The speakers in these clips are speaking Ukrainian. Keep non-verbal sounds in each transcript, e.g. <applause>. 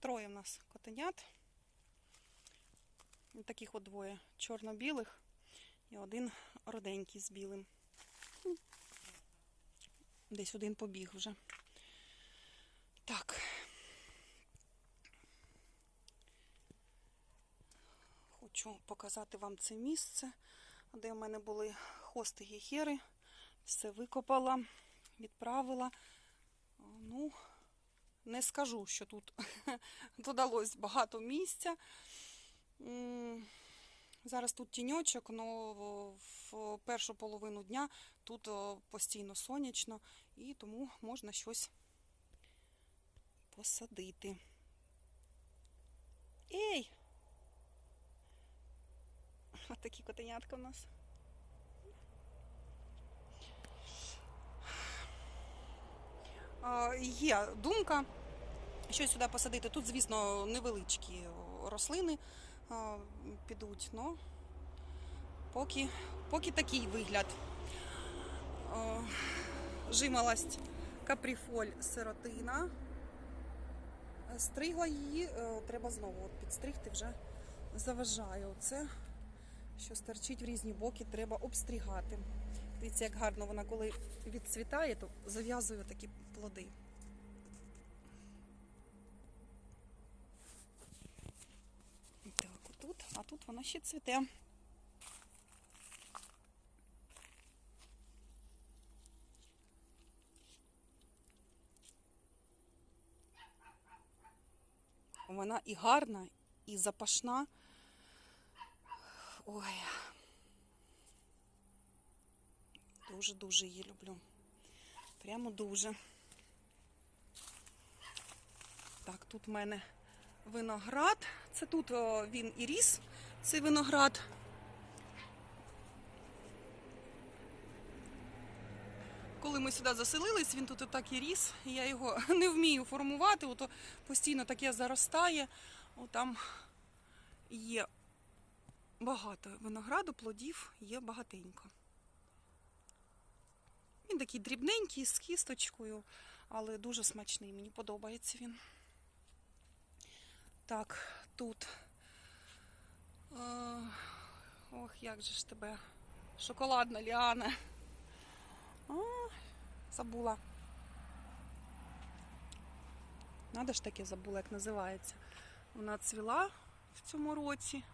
Троє в нас котенят. Таких от двоє чорно-білих і один роденький з білим. Десь один побіг вже. Так. Хочу показати вам це місце, де в мене були хости гіхери. Все викопала, відправила. Ну, не скажу, що тут <laughs> додалось багато місця. Зараз тут тіньочок, але в першу половину дня тут постійно сонячно і тому можна щось посадити. Ей! Ось такі котенятка у нас. Є думка, що сюди посадити. Тут, звісно, невеличкі рослини підуть, але поки, поки такий вигляд. А, Жимолость капріфоль сиротина. Стригла її, е, треба знову підстригти, вже заважає. Оце, що стерчить в різні боки, треба обстрігати. Дивіться, як гарно вона, коли відцвітає, то зав'язує такі плоди. Так, отут, а тут вона ще цвіте. Вона і гарна, і запашна. Ой. Дуже-дуже її люблю. Прямо дуже. Так, тут в мене виноград. Це тут він і ріс, цей виноград. Коли ми сюди заселились, він тут і так і ріс. і Я його <laughs> не вмію формувати, ото постійно таке заростає. О, там є багато винограду, плодів є багатенько. Він такий дрібненький, з кісточкою, але дуже смачний. Мені подобається він. Так, тут. Е, Ох, як же ж тебе. Шоколадна ліана. А, забула. Надо ж таки забула, як називається. Вона цвіла в цьому році.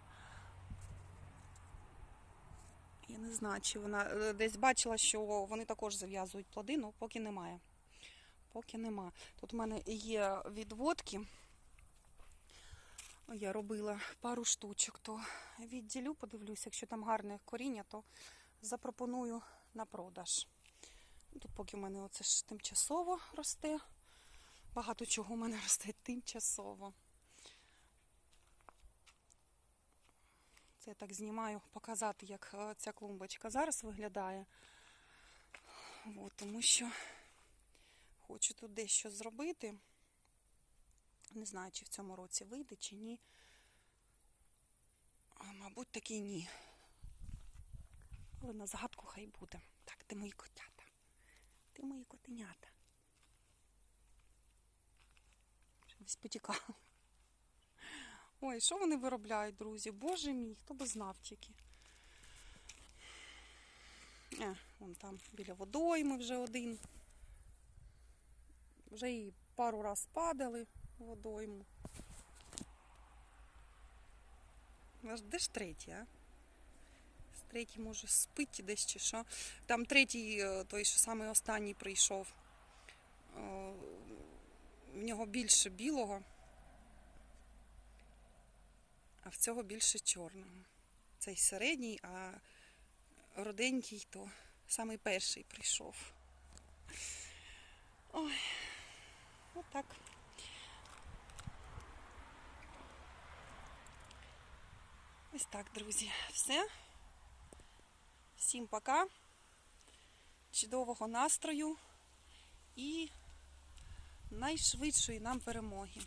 Я не знаю, чи вона е, десь бачила, що вони також зав'язують плоди, але поки немає. Поки нема. Тут в мене є відводки. Я робила пару штучок, то відділю, подивлюся, якщо там гарне коріння, то запропоную на продаж. Тут поки в мене оце ж тимчасово росте. Багато чого в мене <laughs> росте тимчасово. Це я так знімаю, показати, як е, ця клумбочка зараз виглядає. От, тому що хочу тут дещо зробити. Не знаю, чи в цьому році вийде, чи ні. А, Мабуть, таки ні. Але на загадку хай буде. Так, ти мої котята. Ти мої котенята. Щось потікало. Ой, що вони виробляють, друзі? Боже мій, хто би знав тільки. Е, вон там біля водойми вже один. Вже і пару раз падали водойму. Аж Де ж третій, а? Третій, може, спить десь чи що. Там третій, е, той, що самий останній прийшов. Е, В нього більше білого а в цього більше чорного. Цей середній, а роденький то самий перший прийшов. Ой, отак. Ось так, друзі. Все. Всім пока. Чудового настрою і найшвидшої нам перемоги.